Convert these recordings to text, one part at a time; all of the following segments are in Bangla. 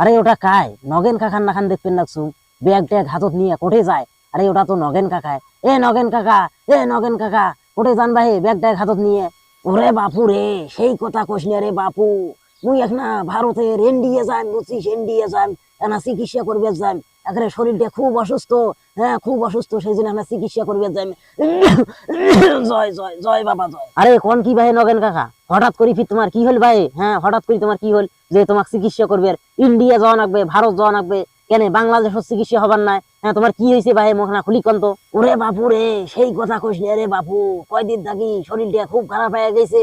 আরে ওটা কায়? নগেন কাকার নাখান দেখবেন নাকছু ব্যাগ ট্যাগ হাতত নিয়ে কোটে যায়। আরে ওটা তো নগেন কাকায়। এ নগেন কাকা, এ নগেন কাকা কোটে যান ভাই ব্যাগ ট্যাগ হাতত নিয়ে। ওরে বাপু রে, সেই কথা না রে বাপু। মুই এখন ভারতের এনডিএ যাই বুঝছিস এনডিএ যাই এনা চিকিৎসা করবে যাই এখানে শরীরটা খুব অসুস্থ হ্যাঁ খুব অসুস্থ সেই জন্য আমরা চিকিৎসা করবে জয় জয় জয় বাবা জয়। আরে কোন কি ভাই নগেন কাকা? হঠাৎ করি ফির তোমার কি হল ভাই? হ্যাঁ হঠাৎ করি তোমার কি হল? যে তোমার চিকিৎসা করবে ইন্ডিয়া যাওয়া লাগবে ভারত যাওয়া লাগবে কেন বাংলাদেশের চিকিৎসা হবার নাই? হ্যাঁ তোমার কি হয়েছে ভাই মোখনা খুলি কন্ত? ওরে বাপু রে সেই কথা কইস না রে বাপু। কয়দিন থাকি শরীরটা খুব খারাপ হয়ে গেছে।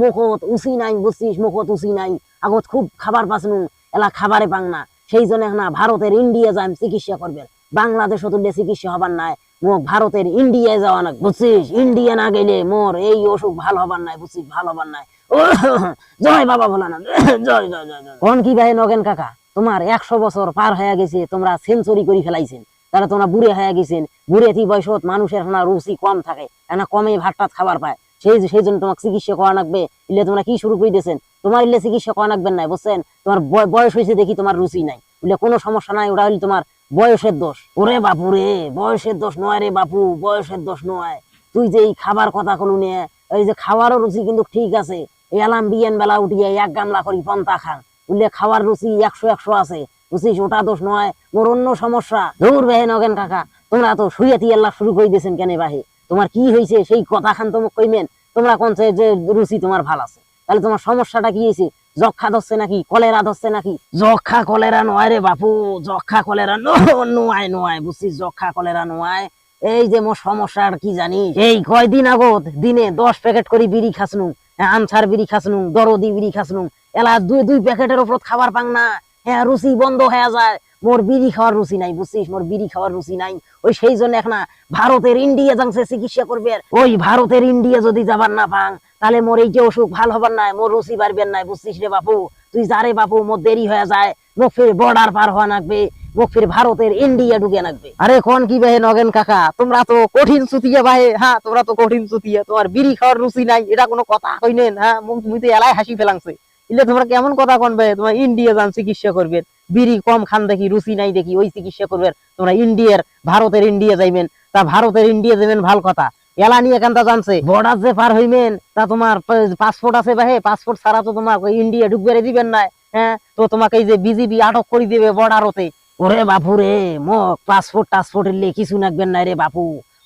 মুখত উচি নাই বুঝছিস মুখত উচি নাই। আগত খুব খাবার পাসনু এলা খাবারে পাং না। সেই জন্য এখন ভারতের ইন্ডিয়া যাই চিকিৎসা করবে বাংলাদেশ তুললে চিকিৎসা হবার নাই। মোক ভারতের ইন্ডিয়ায় যাওয়া না, বুঝছিস? ইন্ডিয়া না গেলে মোর এই অসুখ ভালো হবার নাই, বুঝছিস? ভালো হবার নাই। জয় বাবা ভোলানাথ। জয় জয় জয় জয়। কোন কি ভাই নগেন কাকা? তোমার একশো বছর পার হয়ে গেছে, তোমরা সেঞ্চুরি করে ফেলাইছেন। তারা তোমরা বুড়ে হয়ে গেছেন। বুড়ে বয়সত মানুষের না রুচি কম থাকে এনা কমে ভাত খাবার পায়। সেই সেই জন্য তোমাকে চিকিৎসা করা লাগবে। ইলে তোমরা কি শুরু করে দিয়েছেন তোমার ইলে চিকিৎসা করা লাগবেন নাই, বুঝছেন? তোমার বয়স হয়েছে দেখি তোমার রুচি নাই। বলে কোনো সমস্যা নাই, ওটা হলে তোমার বয়সের দোষ। ওরে বাপু রে, বয়সের দোষ নয় রে বাপু, বয়সের দোষ নয়। তুই যে এই খাবার কথা কোনো নিয়ে এই যে খাওয়ারও রুচি কিন্তু ঠিক আছে। এই আলাম বিয়ান বেলা উঠিয়ে এক গামলা করি পন্তা খান। বললে খাওয়ার রুচি একশো একশো আছে। বুঝছিস, ওটা দোষ নয়, মোর অন্য সমস্যা। দূর বেহে নগেন কাকা, তোমরা তো শুয়ে তিয়াল্লা শুরু করে দিয়েছেন কেন বাহে। তোমার কি হয়েছে? সেই কথা খান তোমাকে কইমেন। তোমরা কোন যে রুচি তোমার ভালো আছে। তাহলে তোমার সমস্যাটা কি হয়েছে? যক্ষা ধরছে নাকি? কলেরা ধরছে নাকি? যক্ষা কলেরা নয় রে বাপু, যক্ষা কলেরা ন- নয় নয় বুঝছিস যক্ষা কলেরা নয় এই যে মোর সমস্যা আর কি জানিস এই কয়দিন আগত দিনে দশ প্যাকেট করে বিড়ি খাসনু আমছার বিড়ি খাসনু, দরদি বিড়ি খাসনু। এলা দুই দুই প্যাকেটের উপর খাবার পাং না। হ্যাঁ রুচি বন্ধ হয়ে যায়। মোর বিড়ি খাওয়ার রুচি নাই, বুঝছিস? মোর বিড়ি খাওয়ার রুচি নাই। ওই সেই জন্য এখন ভারতের ইন্ডিয়া যাংছে চিকিৎসা করবে ওই ভারতের ইন্ডিয়া যদি যাবার না পাং, তাহলে মোর এই যে অসুখ ভালো হবার নাই, মোর রুচি বাড়বেন নাই, বুঝছিস রে বাপু? তুই যারে বাপু, মোর দেরি হয়ে যায়। মোক ফির বর্ডার পার হওয়া লাগবে মোক ফির ভারতের ইন্ডিয়া ঢুকে লাগবে। আরে কোন কি ভাই নগেন কাকা, তোমরা তো কঠিন সুতিয়া ভাই হ্যাঁ তোমরা তো কঠিন সুতিয়া তোমার বিড়ি খাওয়ার রুচি নাই, এটা কোনো কথা কইনেন হ্যাঁ মুখ মুই তো এলাই হাসি ফেলাংছে। ইলে তোমরা কেমন কথা কোন ভাই তোমার ইন্ডিয়া যান চিকিৎসা করবেন। বিড়ি কম খান দেখি, রুচি নাই দেখি, ওই চিকিৎসা করবেন। তোমরা ইন্ডিয়ার ভারতের ইন্ডিয়া যাইবেন। তা ভারতের ইন্ডিয়া যাবেন ভালো কথা। এলা নিয়ে কেনটা জানছে বর্ডার যে পার হইবেন, তা তোমার পাসপোর্ট আছে ভাই পাসপোর্ট ছাড়া তো ওই ইন্ডিয়া ঢুকবে দিবেন না। হ্যাঁ তো তোমাকে এই যে বিজিবি আটক করে দিবে বর্ডারতে ওরে বাপু রে মো পাসপোর্ট টাসপোর্ট এলে কিছু নাকবেন না রে বাপু।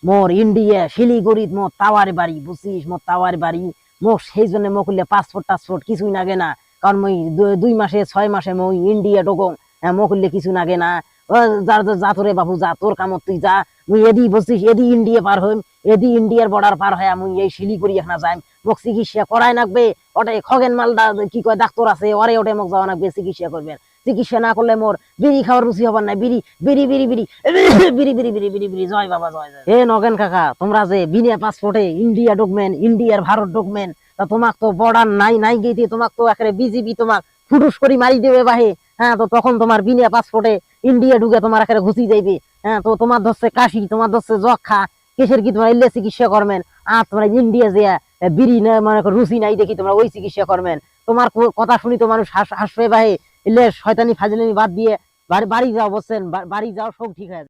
মোর ইন্ডিয়া শিলিগুড়িত মোর তাওয়ার বাড়ি, বুঝছিস? মোর তাওয়ার বাড়ি। মোক সেই জন্য মোক পাসপোর্ট টাসপোর্ট কিছুই নাগে না। কারণ মই দুই মাসে ছয় মাসে মই ইন্ডিয়া ঢোকং। হ্যাঁ মোক করলে কিছু নাগে না। ও, যা যা- তোরে বাবু যা তোর কামত তুই যা। মুই এদি বলছিস এদি ইন্ডিয়া পার হইম এদি ইন্ডিয়ার বর্ডার পার হয় মুই এই শিলিগুড়ি এখানে যাইম। মোক চিকিৎসা করাই নাকবে ওটাই খগেন মালদা কি কয় ডাক্তার আছে ওরে ওটাই মোক যাওয়া নাকবে চিকিৎসা করবেন। চিকিৎসা না করলে মোর বিড়ি খাওয়ার রুচি হবার নাই। বিড়ি বিড়ি বিড়ি বিড়ি বিড়ি বিড়ি বিড়ি বিড়ি বিড়ি। জয় বাবা, জয় জয়। এ নগেন কাকা, তোমরা যে বিনা পাসপোর্টে ইন্ডিয়া ঢুকমেন ইন্ডিয়ার ভারত ঢুকমেন তা তোমাক তো বর্ডার নাই নাই গেতে তোমাক তো একেবারে বিজিবি তোমাক ফুটুস করে মারি দেবে বাহে। হ্যাঁ তো তখন তোমার বিনা পাসপোর্টে ইন্ডিয়া ঢুকে তোমার একেবারে ঘুষি যাইবে। হ্যাঁ তো তোমার ধরছে কাশি, তোমার ধরছে যক্ষা কিসের কি তোমার ইল্লে চিকিৎসা করবেন? আর তোমার ইন্ডিয়া যে বিড়ি না মানে রুচি নাই দেখি তোমরা ওই চিকিৎসা করবেন। তোমার কথা শুনি তো মানুষ হাস- হাসবে বাহে। ইল্লে শয়তানি ফাজিলানি বাদ দিয়ে বাড়ি যাও বলছেন বাড়ি যাও সব ঠিক হয়ে।